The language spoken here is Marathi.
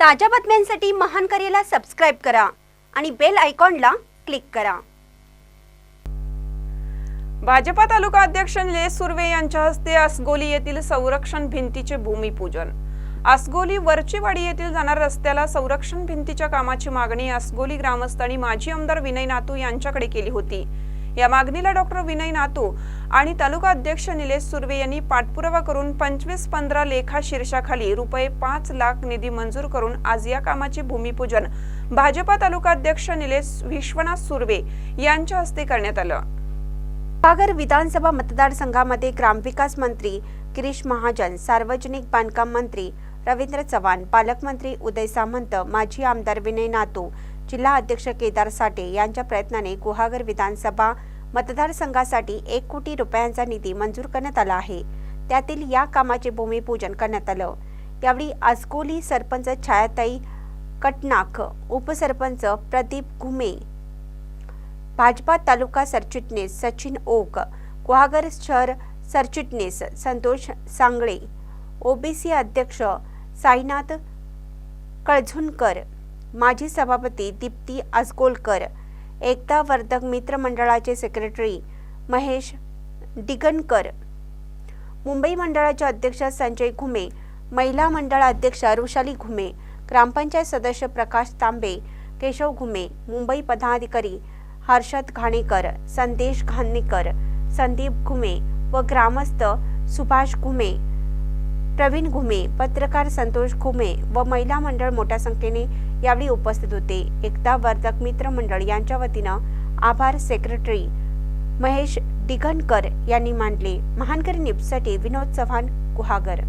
ताज्या बातम्यांसाठी महान करेला सबस्क्राईब करा आणि बेल आयकॉनला क्लिक करा. भाजपा तालुका अध्यक्ष निलेश सुर्वे यांच्या हस्ते आसगोली येथील संरक्षण भिंतीचे भूमिपूजन. आसगोली वरचीवाडी येथील जाणाऱ्या रस्त्याला संरक्षण भिंतीच्या कामाची मागणी आसगोली ग्रामस्थांनी माजी आमदार विनय नातू यांच्याकडे केली होती. या मागणीला डॉक्टर विनय नातू आणि तालुका अध्यक्ष निलेश सुर्वे यांनी पाठपुरावा करून पंचवीस पंधरा लेखा शीर्षाखाली रुपये पाच लाख निधी मंजूर करून आज या कामाचे भूमिपूजन भाजपा तालुका अध्यक्ष निलेश विश्वनाथ सुर्वे यांच्या हस्ते करण्यात आलं. पागर विधानसभा मतदारसंघामध्ये ग्रामविकास मंत्री गिरीश महाजन सार्वजनिक बांधकाम मंत्री रवींद्र चव्हाण पालकमंत्री उदय सामंत माजी आमदार विनय नातू जिल्हा अध्यक्ष केदार साठे यांच्या प्रयत्नाने गुहागर विधानसभा मतदारसंघासाठी एक कोटी रुपयांचा निधी मंजूर करण्यात आला आहे. त्यातील या कामाचे भूमिपूजन करण्यात आलं. यावेळी आसकोली सरपंच छायाताई कटनाक उपसरपंच प्रदीप घुमे भाजपा तालुका सरचिटणीस सचिन ओक गुहागर शहर सरचिटणीस संतोष सांगळे ओबीसी अध्यक्ष साईनाथ कळझुनकर माजी सभापती दीप्ती आजगोलकर एकता वर्धक मित्र मंडळाचे सेक्रेटरी महेश डिगनकर मुंबई मंडळाचे अध्यक्ष संजय घुमे महिला मंडळ अध्यक्ष ऋषाली घुमे ग्रामपंचायत सदस्य प्रकाश तांबे केशव घुमे मुंबई पदाधिकारी हर्षद घाणेकर संदेश घाणेकर संदीप घुमे व ग्रामस्थ सुभाष घुमे प्रवीण घुमे पत्रकार संतोष घुमे व महिला मंडळ मोठ्या संख्येने यावेळी उपस्थित होते. एकता वर्धक मित्र मंडळ यांच्या वतीनं आभार सेक्रेटरी महेश दिघनकर यांनी मांडले महानकरी निपसाठी विनोद चव्हाण गुहागर.